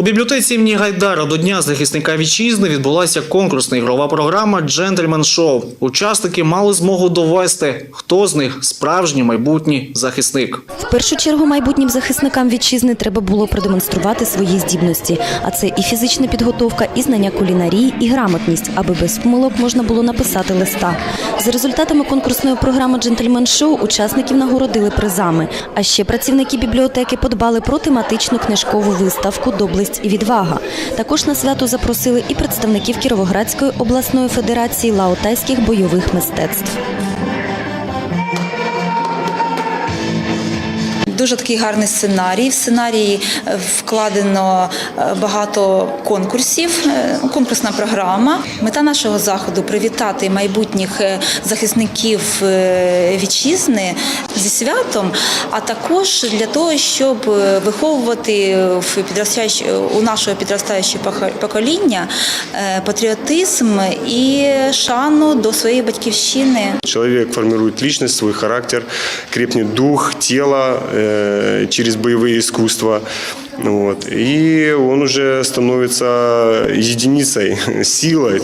У бібліотеці імені Гайдара до Дня захисника вітчизни відбулася конкурсна ігрова програма Джентльмен Шоу. Учасники мали змогу довести, хто з них справжній майбутній захисник. Першу чергу майбутнім захисникам вітчизни треба було продемонструвати свої здібності. А це і фізична підготовка, і знання кулінарії, і грамотність, аби без помилок можна було написати листа. За результатами конкурсної програми Джентльмен Шоу учасників нагородили призами. А ще працівники бібліотеки подбали про тематичну книжкову виставку Доблесть і відвага. Також на свято запросили і представників Кіровоградської обласної федерації лаотайських бойових мистецтв. Дуже такий гарний сценарій. В сценарії е, вкладено е, багато конкурсів, е, конкурсна програма. Мета нашого заходу привітати майбутніх захисників вітчизни зі святом, а також для того, щоб е, виховувати в у нашого підростаючого покоління е, патріотизм і шану до своєї батьківщини. Человек формирует личность, свой характер, крепнет дух, тело э, через боевые искусства. Вот. И он уже становится единицей, силой.